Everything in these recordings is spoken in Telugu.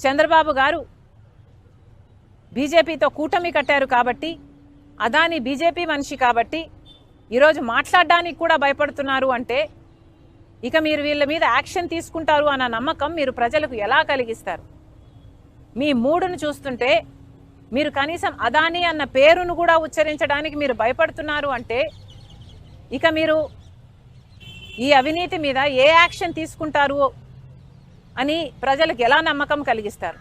చంద్రబాబు గారు బీజేపీతో కూటమి కట్టారు కాబట్టి అదాని బీజేపీ మనిషి కాబట్టి ఈరోజు మాట్లాడడానికి కూడా భయపడుతున్నారు అంటే ఇక మీరు వీళ్ళ మీద యాక్షన్ తీసుకుంటారు అన్న నమ్మకం మీరు ప్రజలకు ఎలా కలిగిస్తారు? మీ మూడును చూస్తుంటే మీరు కనీసం అదాని అన్న పేరును కూడా ఉచ్చరించడానికి మీరు భయపడుతున్నారు అంటే ఇక మీరు ఈ అవినీతి మీద ఏ యాక్షన్ తీసుకుంటారు అని ప్రజలకు ఎలా నమ్మకం కలిగిస్తారు?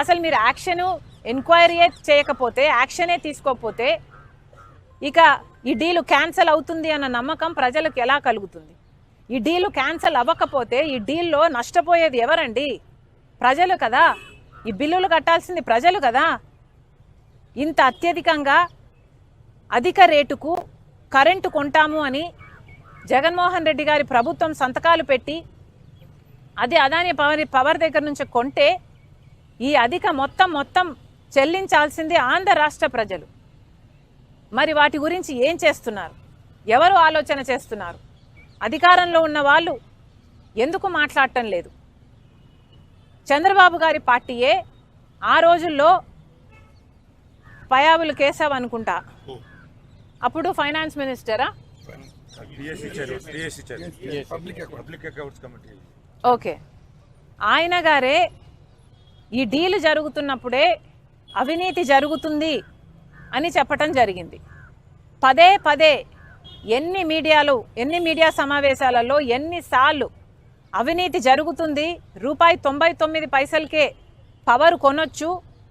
అసలు మీరు యాక్షను ఎంక్వైరీయే చేయకపోతే యాక్షనే తీసుకోకపోతే ఇక ఈ డీలు క్యాన్సల్ అవుతుంది అన్న నమ్మకం ప్రజలకు ఎలా కలుగుతుంది? ఈ డీలు క్యాన్సల్ అవ్వకపోతే ఈ డీల్లో నష్టపోయేది ఎవరండి? ప్రజలు కదా. ఈ బిల్లులు కట్టాల్సింది ప్రజలు కదా. ఇంత అత్యధికంగా అధిక రేటుకు కరెంటు కొంటాము అని జగన్మోహన్ రెడ్డి గారి ప్రభుత్వం సంతకాలు పెట్టి అది అదాని పవర్ పవర్ దగ్గర నుంచి కొంటే ఈ అధిక మొత్తం మొత్తం చెల్లించాల్సింది ఆంధ్ర రాష్ట్ర ప్రజలు. మరి వాటి గురించి ఏం చేస్తున్నారు? ఎవరు ఆలోచన చేస్తున్నారు? అధికారంలో ఉన్న వాళ్ళు ఎందుకు మాట్లాడటం లేదు? చంద్రబాబు గారి పార్టీయే ఆ రోజుల్లో పయాబులు కేశవ్ అనుకుంటా. అప్పుడు ఫైనాన్స్ మినిస్టరా? ఓకే. ఆయన గారే ఈ డీల్ జరుగుతున్నప్పుడే అవినీతి జరుగుతుంది అని చెప్పటం జరిగింది. పదే పదే ఎన్ని మీడియాలు ఎన్ని మీడియా సమావేశాలలో ఎన్నిసార్లు అవినీతి జరుగుతుంది రూపాయి తొంభై తొమ్మిది పైసలకే పవర్ కొనొచ్చు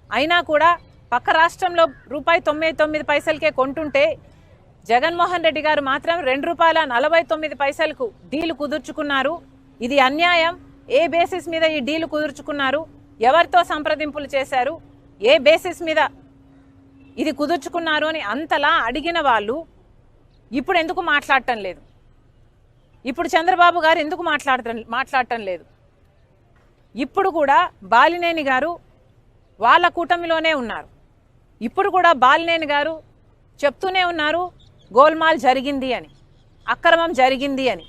అయినా కూడా పక్క రాష్ట్రంలో రూపాయి తొంభై తొమ్మిది పైసలకే కొంటుంటే జగన్మోహన్ రెడ్డి గారు మాత్రం రెండు రూపాయల నలభై తొమ్మిది పైసలకు డీలు కుదుర్చుకున్నారు. ఇది అన్యాయం. ఏ బేసిస్ మీద ఈ డీలు కుదుర్చుకున్నారు? ఎవరితో సంప్రదింపులు చేశారు? ఏ బేసిస్ మీద ఇది కుదుర్చుకున్నారు అని అంతలా అడిగిన వాళ్ళు ఇప్పుడు ఎందుకు మాట్లాడటం లేదు? ఇప్పుడు చంద్రబాబు గారు ఎందుకు మాట్లాడటం మాట్లాడటం లేదు? ఇప్పుడు కూడా బాలినేని గారు వాళ్ళ కూటమిలోనే ఉన్నారు. ఇప్పుడు కూడా బాలినేని గారు చెప్తూనే ఉన్నారు గోల్మాల్ జరిగింది అని అక్రమం జరిగింది అని.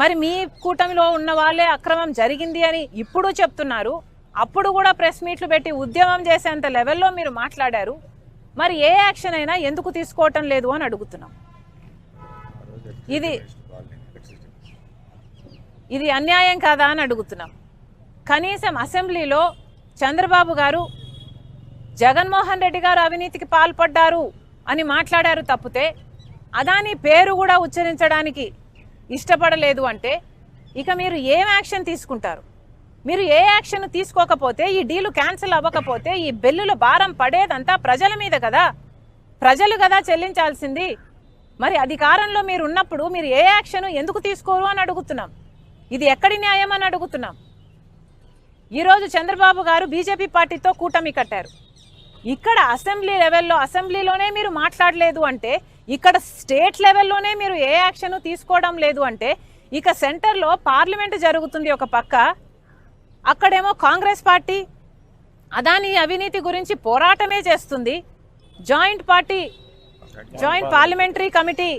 మరి మీ కూటమిలో ఉన్న వాళ్ళే అక్రమం జరిగింది అని ఇప్పుడు చెప్తున్నారు. అప్పుడు కూడా ప్రెస్ మీట్లు పెట్టి ఉద్యమం చేసేంత లెవెల్లో మీరు మాట్లాడారు. మరి ఏ యాక్షన్ అయినా ఎందుకు తీసుకోవటం లేదు అని అడుగుతున్నాం. ఇది ఇది అన్యాయం కాదా అని అడుగుతున్నాం. కనీసం అసెంబ్లీలో చంద్రబాబు గారు జగన్మోహన్ రెడ్డి గారు అవినీతికి పాల్పడ్డారు అని మాట్లాడారు తప్పితే అదాని పేరు కూడా ఉచ్చరించడానికి ఇష్టపడలేదు అంటే ఇక మీరు ఏం యాక్షన్ తీసుకుంటారు? మీరు ఏ యాక్షన్ తీసుకోకపోతే ఈ డీలు క్యాన్సిల్ అవ్వకపోతే ఈ బిల్లుల భారం పడేదంతా ప్రజల మీద కదా? ప్రజలు కదా చెల్లించాల్సింది? మరి అధికారంలో మీరు ఉన్నప్పుడు మీరు ఏ యాక్షన్ ఎందుకు తీసుకోరు అని అడుగుతున్నాం. ఇది ఎక్కడి న్యాయం అని అడుగుతున్నాం. ఈరోజు చంద్రబాబు గారు బీజేపీ పార్టీతో కూటమి కట్టారు. ఇక్కడ అసెంబ్లీ లెవెల్లో అసెంబ్లీలోనే మీరు మాట్లాడలేదు అంటే ఇక్కడ స్టేట్ లెవెల్లోనే మీరు ఏ యాక్షన్ తీసుకోవడం లేదు అంటే ఇక సెంటర్లో పార్లమెంట్ జరుగుతుంది ఒక పక్క అక్కడేమో కాంగ్రెస్ పార్టీ అదాని అవినీతి గురించి పోరాటమే చేస్తుంది joint party joint parliamentary committee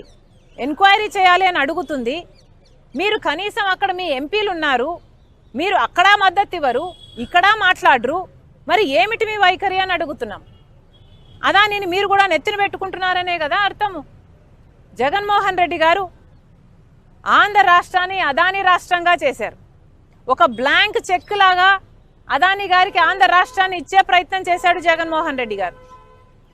enquiry చేయాలి అని అడుగుతుంది మీరు కనీసం అక్కడ మీ ఎంపీలు ఉన్నారు మీరు అక్కడ మద్దతు ఇవ్వరు ఇక్కడ మాట్లాడరు మరి ఏమిటి మీ వైఖరి అని అడుగుతున్నాం? అదా నేను మీరు కూడా నెత్తిన పెట్టుకుంటున్నారనే కదా అర్థము? జగన్మోహన్ రెడ్డి గారు ఆంధ్ర రాష్ట్రాన్ని అదాని రాష్ట్రంగా చేశారు. ఒక బ్లాంక్ చెక్ లాగా అదాని గారికి ఆంధ్ర రాష్ట్రాన్ని ఇచ్చే ప్రయత్నం చేశాడు జగన్మోహన్ రెడ్డి గారు.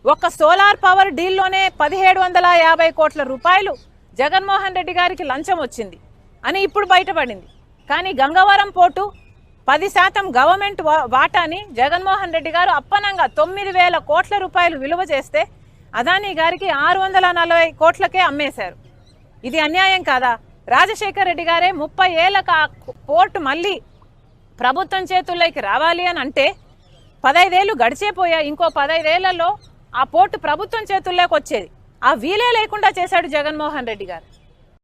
ఒక సోలార్ పవర్ డీల్లోనే పదిహేడు వందల యాభై కోట్ల రూపాయలు జగన్మోహన్ రెడ్డి గారికి లంచం వచ్చింది అని ఇప్పుడు బయటపడింది. కానీ గంగవరం పోర్టు పది శాతం గవర్నమెంట్ వా- వాటాని జగన్మోహన్ రెడ్డి గారు అప్పనంగా తొమ్మిది వేల కోట్ల రూపాయలు విలువ చేస్తే అదానీ గారికి ఆరు వందల నలభై కోట్లకే అమ్మేశారు. ఇది అన్యాయం కాదా? రాజశేఖర్ రెడ్డి గారే ముప్పై ఏళ్ళకు ఆ పోర్టు మళ్ళీ ప్రభుత్వం చేతుల్లోకి రావాలి అని అంటే పదైదేళ్ళు గడిచేపోయా ఇంకో పదైదేళ్ళలో ఆ పోర్టు ప్రభుత్వం చేతుల్లోకి వచ్చేది. ఆ వీలే లేకుండా చేశాడు జగన్మోహన్ రెడ్డి గారు.